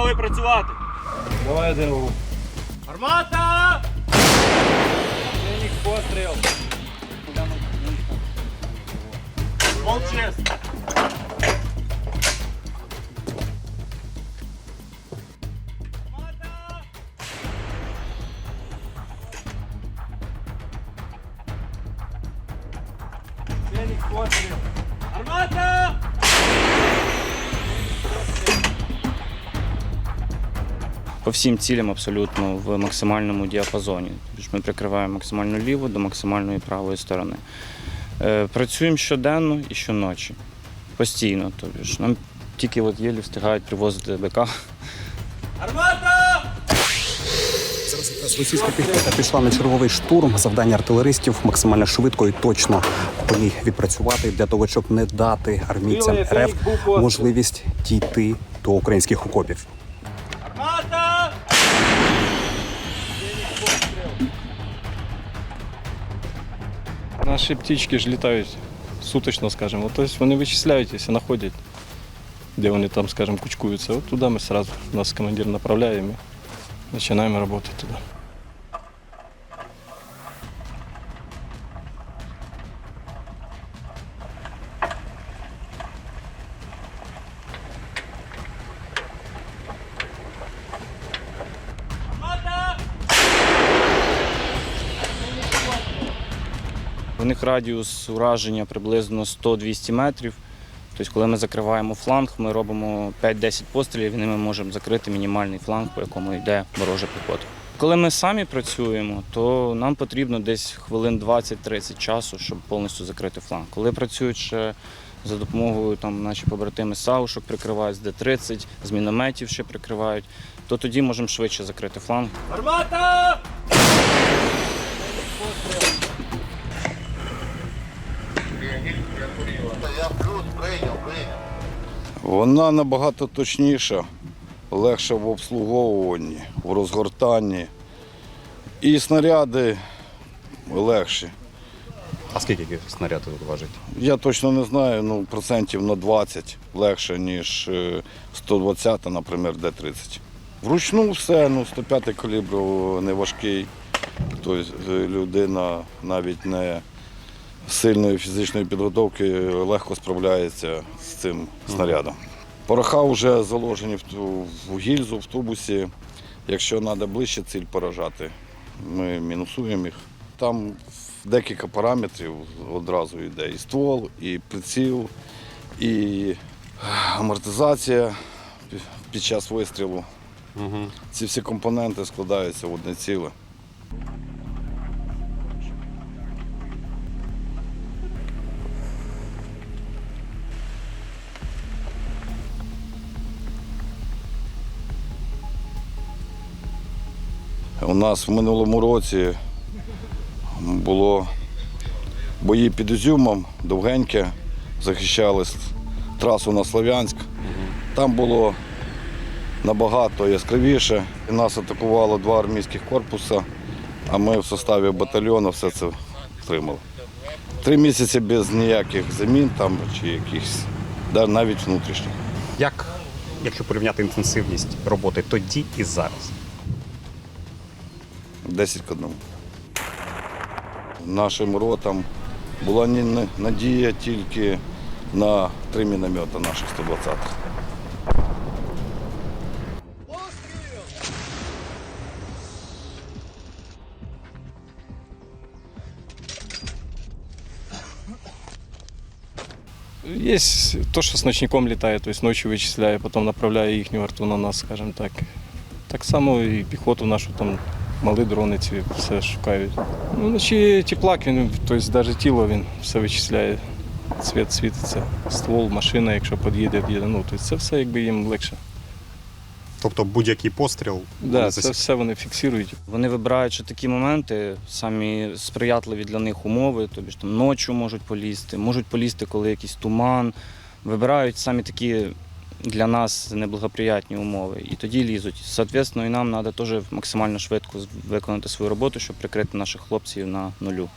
Готовий працювати. Давай один. Армата! Фенікс, постріл. Молчес. Постріл. Армата! По всім цілям абсолютно в максимальному діапазоні. Тобто Ми прикриваємо максимально ліву до максимальної правої сторони. Е, Працюємо щоденно і щоночі. Постійно. Тобто нам тільки от єлі встигають привозити БК. Армата! Зараз якраз російська піхота пішла на черговий штурм. Завдання артилеристів максимально швидко і точно по ній відпрацювати для того, щоб не дати армійцям РФ можливість дійти до українських окопів. Наші птички ж літають суточно, скажімо. Тобто вони вичисляють знаходять, де вони там, скажімо, кучкуються. От туди ми одразу, нас командир направляє, і ми починаємо працювати туди. У них радіус ураження приблизно 100-200 метрів. Тобто, коли ми закриваємо фланг, ми робимо 5-10 пострілів і ними можемо закрити мінімальний фланг, по якому йде ворожа піхота. Коли ми самі працюємо, то нам потрібно десь хвилин 20-30 часу, щоб повністю закрити фланг. Коли працюють ще за допомогою там, наші побратими саушок прикривають, з Д-30, з мінометів ще прикривають, то тоді можемо швидше закрити фланг. Армата! Вона набагато точніша, легша в обслуговуванні, в розгортанні. І снаряди легші. А скільки снаряд важить? Я точно не знаю, ну процентів на 20 легше, ніж е, 120, наприклад, Д-30. Вручну все, ну 105 калібр не важкий. Тобто е, людина навіть не сильної фізичної підготовки легко справляється з цим снарядом. Пороха вже заложені в, ту- в гільзу, в тубусі. Якщо треба ближче ціль поражати, ми мінусуємо їх. Там декілька параметрів одразу йде і ствол, і приціл, і амортизація під час вистрілу. Ці всі компоненти складаються в одне ціле. У нас в минулому році було бої під Ізюмом, довгеньке, захищали трасу на Слов'янськ. Там було набагато яскравіше. Нас атакувало два армійських корпуси, а ми в составі батальйону все це втримали. Три місяці без ніяких замін там чи якихось, навіть внутрішніх. Як, якщо порівняти інтенсивність роботи тоді і зараз? 10 к 1. Нашим ротам була ні- ні- надія тільки на три міномета наших 120-х. Є то, що з ночником літає, тобто ночі вичисляє, потім направляє їхню арту на нас, скажімо так. Так само і піхоту нашу там малі дрони ці все шукають. Ну, вночі теплак, він, тобто навіть тіло він все вичисляє. Цвіт світиться, ствол, машина, якщо під'їде, під'їде. Ну, тобто це все якби їм легше. Тобто будь-який постріл Да, це все вони фіксують. Вони вибирають ще такі моменти, самі сприятливі для них умови, тобі ж там ночі можуть полізти, можуть полізти, коли якийсь туман. Вибирають самі такі для нас неблагоприятні умови. І тоді лізуть. Соответственно, і нам треба теж максимально швидко виконати свою роботу, щоб прикрити наших хлопців на нулю.